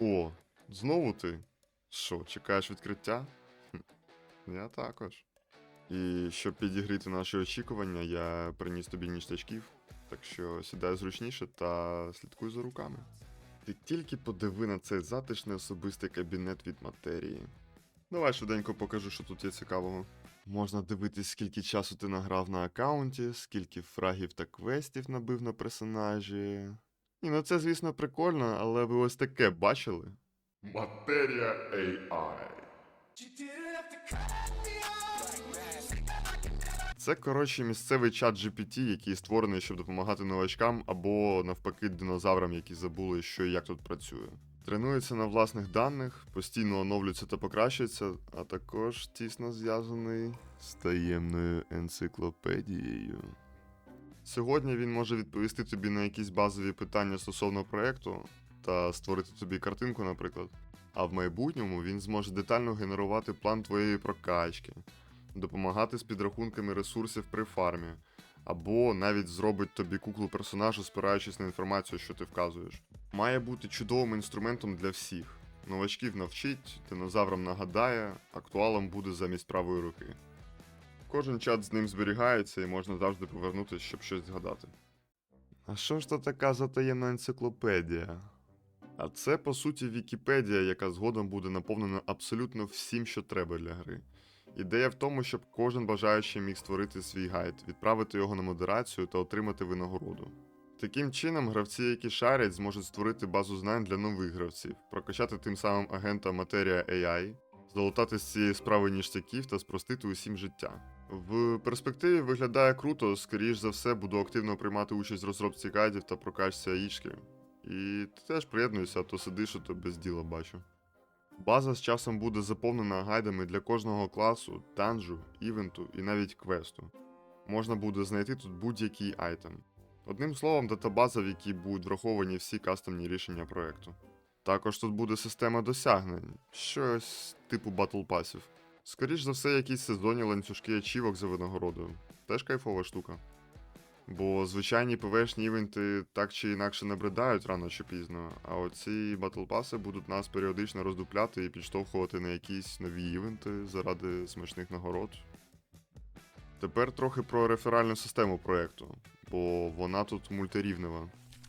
О, знову ти? Що, чекаєш відкриття? Я також. І щоб підігріти наші очікування, я приніс тобі ніштячків, так що сідай зручніше та слідкуй за руками. Ти тільки подиви на цей затишний особистий кабінет від матерії. Давай швиденько покажу, що тут є цікавого. Можна дивитись, скільки часу ти награв на аккаунті, скільки фрагів та квестів набив на персонажі. Ні, ну це, звісно, прикольно, але ви ось таке бачили? Матерія AI. Це, коротше, місцевий чат GPT, який створений, щоб допомагати новачкам або навпаки динозаврам, які забули, що і як тут працює. Тренується на власних даних, постійно оновлюється та покращується, а також тісно зв'язаний з таємною енциклопедією. Сьогодні він може відповісти тобі на якісь базові питання стосовно проекту та створити тобі картинку, наприклад. А в майбутньому він зможе детально генерувати план твоєї прокачки, допомагати з підрахунками ресурсів при фармі, або навіть зробить тобі куклу персонажа, спираючись на інформацію, що ти вказуєш. Має бути чудовим інструментом для всіх. Новачків навчить, динозаврам нагадає, актуалом буде замість правої руки. Кожен чат з ним зберігається і можна завжди повернутися, щоб щось згадати. А що ж то така за таємна енциклопедія? А це, по суті, Вікіпедія, яка згодом буде наповнена абсолютно всім, що треба для гри. Ідея в тому, щоб кожен бажаючий міг створити свій гайд, відправити його на модерацію та отримати винагороду. Таким чином, гравці, які шарять, зможуть створити базу знань для нових гравців, прокачати тим самим агента Матерія AI, залутати з цієї справи ніштяків та спростити усім життя. В перспективі виглядає круто, скоріш за все, буду активно приймати участь в розробці гайдів та прокачці аїчки. І ти теж приєднуйся, а то сидиш, а то без діла бачу. База з часом буде заповнена гайдами для кожного класу, данжу, івенту і навіть квесту. Можна буде знайти тут будь-який айтем. Одним словом, датабаза, в якій будуть враховані всі кастомні рішення проекту. Також тут буде система досягнень, щось типу батл пасів. Скоріш за все, якісь сезонні ланцюжки ачівок за винагородою. Теж кайфова штука. Бо звичайні ПВшні івенти так чи інакше набридають рано чи пізно, а оці батлпаси будуть нас періодично роздупляти і підштовхувати на якісь нові івенти заради смачних нагород. Тепер трохи про реферальну систему проєкту, бо вона тут мультирівнева.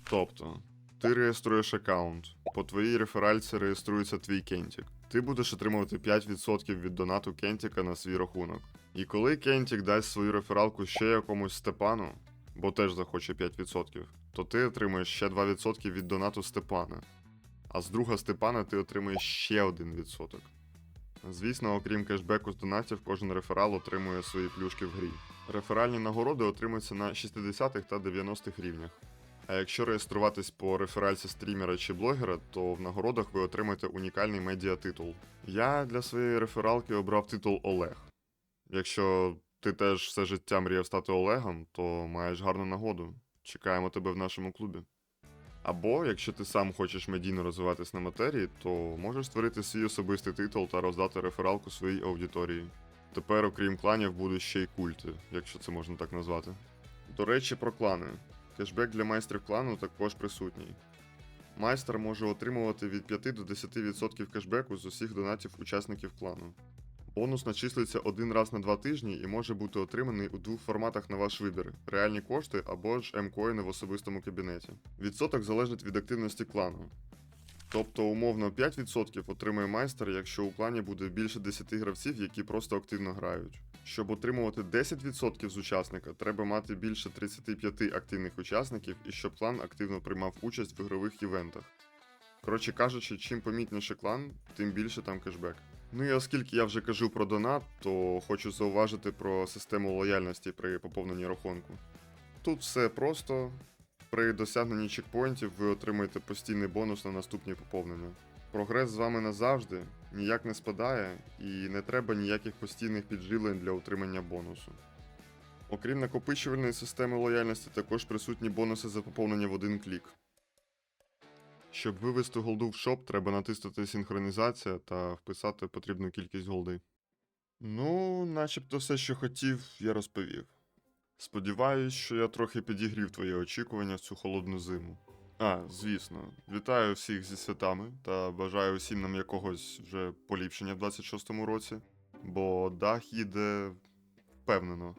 Тобто, ти реєструєш аккаунт, по твоїй реферальці реєструється твій кентік. Ти будеш отримувати 5% від донату Кентіка на свій рахунок. І коли Кентік дасть свою рефералку ще якомусь Степану, бо теж захоче 5%, то ти отримаєш ще 2% від донату Степана. А з друга Степана ти отримаєш ще 1%. Звісно, окрім кешбеку з донатів, кожен реферал отримує свої плюшки в грі. Реферальні нагороди отримуються на 60-х та 90-х рівнях. А якщо реєструватись по реферальці стрімера чи блогера, то в нагородах ви отримаєте унікальний медіатитул. Я для своєї рефералки обрав титул Олег. Якщо ти теж все життя мріяв стати Олегом, то маєш гарну нагоду. Чекаємо тебе в нашому клубі. Або, якщо ти сам хочеш медійно розвиватись на матерії, то можеш створити свій особистий титул та роздати рефералку своїй аудиторії. Тепер, окрім кланів, будуть ще й культи, якщо це можна так назвати. До речі, про клани. Кешбек для майстрів клану також присутній. Майстер може отримувати від 5 до 10% кешбеку з усіх донатів учасників клану. Бонус начислюється один раз на два тижні і може бути отриманий у двох форматах на ваш вибір: реальні кошти або ж М-коїни в особистому кабінеті. Відсоток залежить від активності клану. Тобто, умовно, 5% отримує майстер, якщо у клані буде більше 10 гравців, які просто активно грають. Щоб отримувати 10% з учасника, треба мати більше 35 активних учасників і щоб клан активно приймав участь в ігрових івентах. Коротше кажучи, чим помітніше клан, тим більше там кешбек. Ну і оскільки я вже кажу про донат, то хочу зауважити про систему лояльності при поповненні рахунку. Тут все просто. При досягненні чекпоінтів ви отримаєте постійний бонус на наступні поповнення. Прогрес з вами назавжди, ніяк не спадає, і не треба ніяких постійних підживлень для отримання бонусу. Окрім накопичувальної системи лояльності, також присутні бонуси за поповнення в один клік. Щоб вивести голду в шоп, треба натиснути синхронізація та вписати потрібну кількість голди. Ну, начебто все, що хотів, я розповів. Сподіваюсь, що я трохи підігрів твої очікування в цю холодну зиму. А, звісно, вітаю всіх зі святами та бажаю всім нам якогось вже поліпшення в 26-му році, бо дах їде впевнено.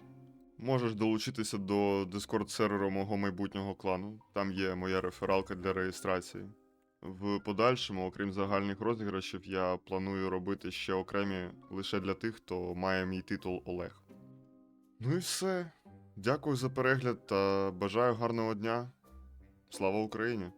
Можеш долучитися до дискорд серверу мого майбутнього клану. Там є моя рефералка для реєстрації. В подальшому, окрім загальних розіграшів, я планую робити ще окремі лише для тих, хто має мій титул Олег. Ну і все. Дякую за перегляд та бажаю гарного дня. Слава Україні!